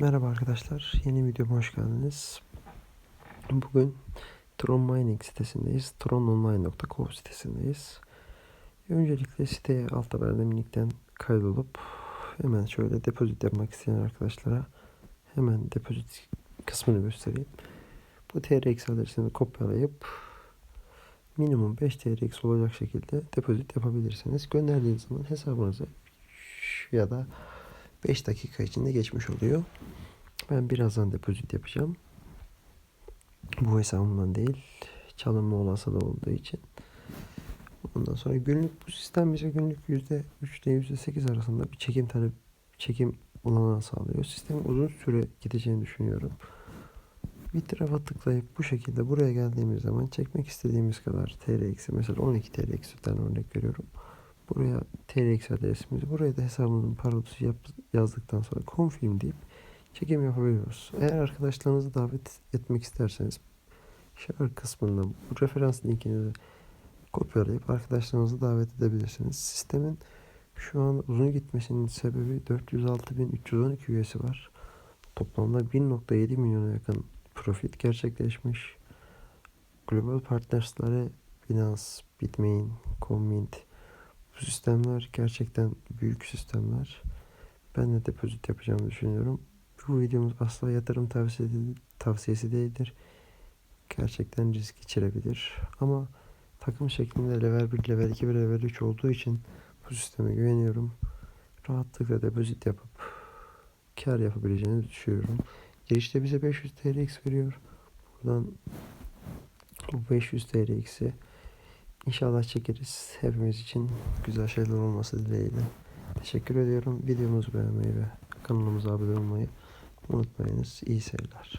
Merhaba arkadaşlar, yeni videoma hoş geldiniz. Bugün Tron Mining sitesindeyiz. trononline.com sitesindeyiz. Öncelikle siteye altta verdiğim linkten kaydolup hemen şöyle depozit yapmak isteyen arkadaşlara hemen depozit kısmını göstereyim. Bu TRX adresini kopyalayıp minimum 5 TRX olacak şekilde depozit yapabilirsiniz. Gönderdiğiniz zaman hesabınıza ya da 5 dakika içinde geçmiş oluyor. Ben birazdan depozit yapacağım. Bu hesabımdan değil. Çalınma olasılığı olduğu için. Ondan sonra günlük bu sistem bize günlük %3 ile %8 arasında bir çekim talep çekim olanağı sağlıyor. Sistemin uzun süre gideceğini düşünüyorum. Bir tarafa tıklayıp bu şekilde buraya geldiğimiz zaman çekmek istediğimiz kadar TRX'i mesela 12 TRX'den örnek veriyorum. Buraya TRX adresimizi buraya da hesabımızın yap, yazdıktan sonra confirm deyip çekim yapabiliyoruz. Eğer arkadaşlarınızı davet etmek isterseniz share kısmında bu referans linkini kopyalayıp arkadaşlarınızı davet edebilirsiniz. Sistemin şu an uzun gitmesinin sebebi 406.312 üyesi var. Toplamda 1.7 milyona yakın profit gerçekleşmiş. Global partnersları Binance, Bitmain, Coinmint bu sistemler gerçekten büyük sistemler. Ben de depozit yapacağımı düşünüyorum. Bu videomuz asla yatırım tavsiyesi, değildir. Gerçekten risk içerebilir. Ama takım şeklinde level 1, level 2 ve level 3 olduğu için bu sisteme güveniyorum. Rahatlıkla depozit yapıp kar yapabileceğini düşünüyorum. Girişte bize 500 TRX veriyor. Buradan bu 500 TRX'i inşallah çekeriz. Hepimiz için güzel şeyler olması dileğiyle. Teşekkür ediyorum. Videomuzu beğenmeyi ve kanalımıza abone olmayı unutmayınız. İyi seyirler.